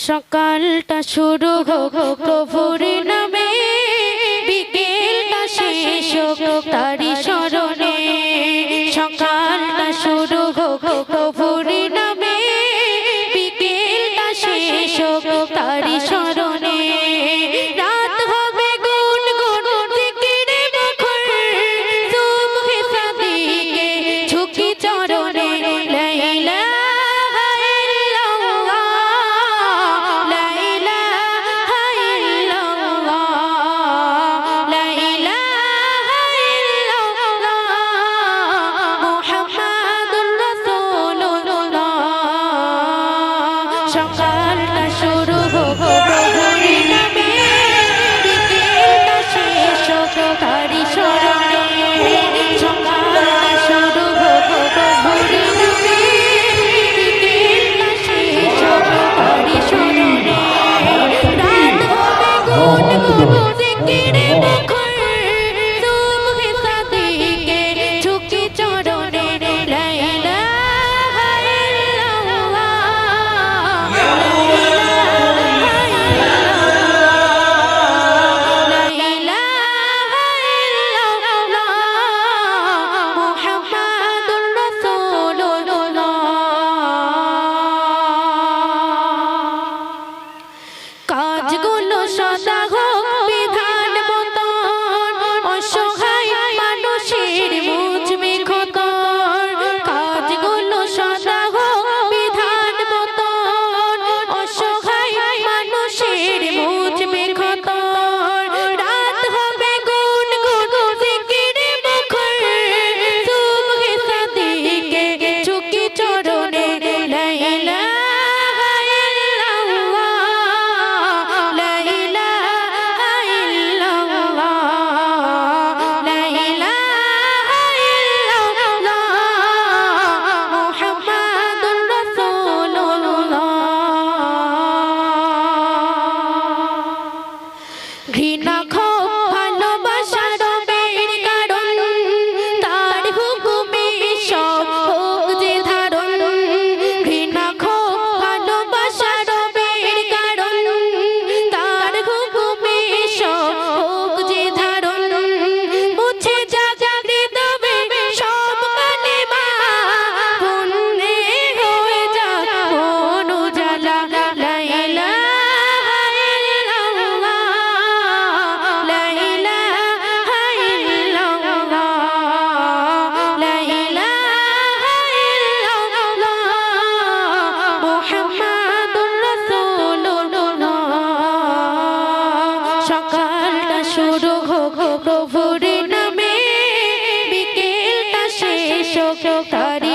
সকালটা শুরু হোক প্রভুর নামে বিকেলটা শেষ হোক তারি সকালটা শুরু হোক প্রভুরি নামে। বিকেলটা শেষ হোক তারি স্মরণে। সকালটা শুরু হোক প্রভুরি নামে। বিকেলটা শেষ হোক তারি স্মরণে। রাত হবে গুণ গুণ জিকিরে মুখ not. সকালটা শুরু হোক নামে বিকেলটা শেষ তারি